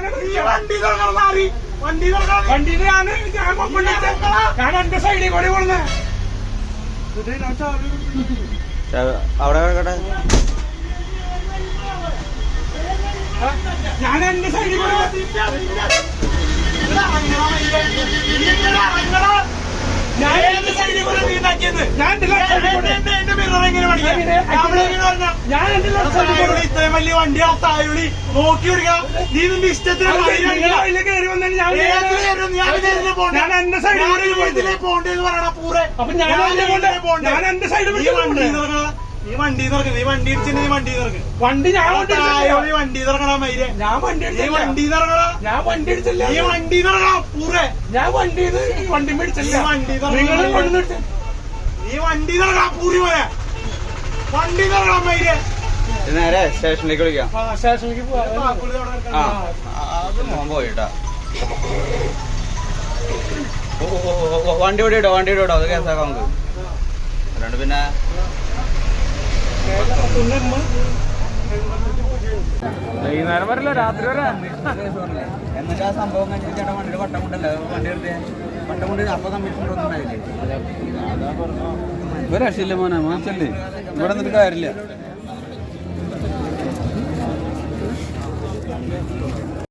വണ്ടി തുറക്കണം മാറി വണ്ടി തുറക്കണം വണ്ടി ഞാൻ ഞാൻ കൊണ്ടിട്ട് ഞാൻ എന്റെ സൈഡിൽ കൂടി കൊണ്ടുവന്നേ അവിടെ കിടക്കട്ടെ ഞാൻ എന്റെ സൈഡിൽ കൂടി ഞാൻ എന്റെ സൈഡിൽ കൂടി നീണ്ടാക്കിയത് ഞാൻ എന്റെ കൂടി- ഇത്രയും വലിയ വണ്ടി ആ തായോളി നോക്കി വിടുക നീ നിന്റെ ഇഷ്ടത്തിന് പോണ്ടേന്ന് പറയണ പൂരെ. ഞാൻ എന്റെ സൈഡിൽ വണ്ടി നീ വണ്ടി തുറക്ക്. നീ വണ്ടി ഇടിച്ചിട്ട് നീ വണ്ടി തുറക്ക്. വണ്ടി ഞാൻ വണ്ടി തുറക്കണ മൈരെ. ഞാൻ വണ്ടി നീ വണ്ടി തുറക്കണ ഞാൻ വണ്ടി ഇടിച്ചില്ല നീ വണ്ടി തുറക്കണ പൂരെ. ഞാൻ വണ്ടി വണ്ടി മേടിച്ചില്ല വണ്ടി നിങ്ങൾ നീ വണ്ടി തുറക്കണ പൂരി പോലെ. വണ്ടി നേരെ സ്റ്റേഷനിലേക്ക് വിളിക്കാം. ആ സ്റ്റേഷനിലേക്ക് പോവാ. പോയിട്ടാ. ഓ, ഓ, ഓ, ഓ, വണ്ടി ഓടി ഇടോ വണ്ടി ഇടോ അത് കേസാക്കാം നമുക്ക്. അല്ലാണ്ട് പിന്നെ വൈകുന്നേരം വരല്ലോ രാത്രി വരെ? എന്നിട്ട് ആ സംഭവം കഴിഞ്ഞിട്ട് ചേട്ടാ വണ്ടിയുടെ വട്ടം കൊണ്ടല്ല വണ്ടി എടുത്തേ. വട്ടം കൊണ്ട് അപ്പൊ കമ്മീഷൻ ഒന്നും ഉണ്ടായില്ലേ ഒരു രക്ഷയില്ല മോനെ മോച്ചല്ലേ ചെല്ലേ ഇവിടെ നിന്നിട്ട് കാര്യമില്ല.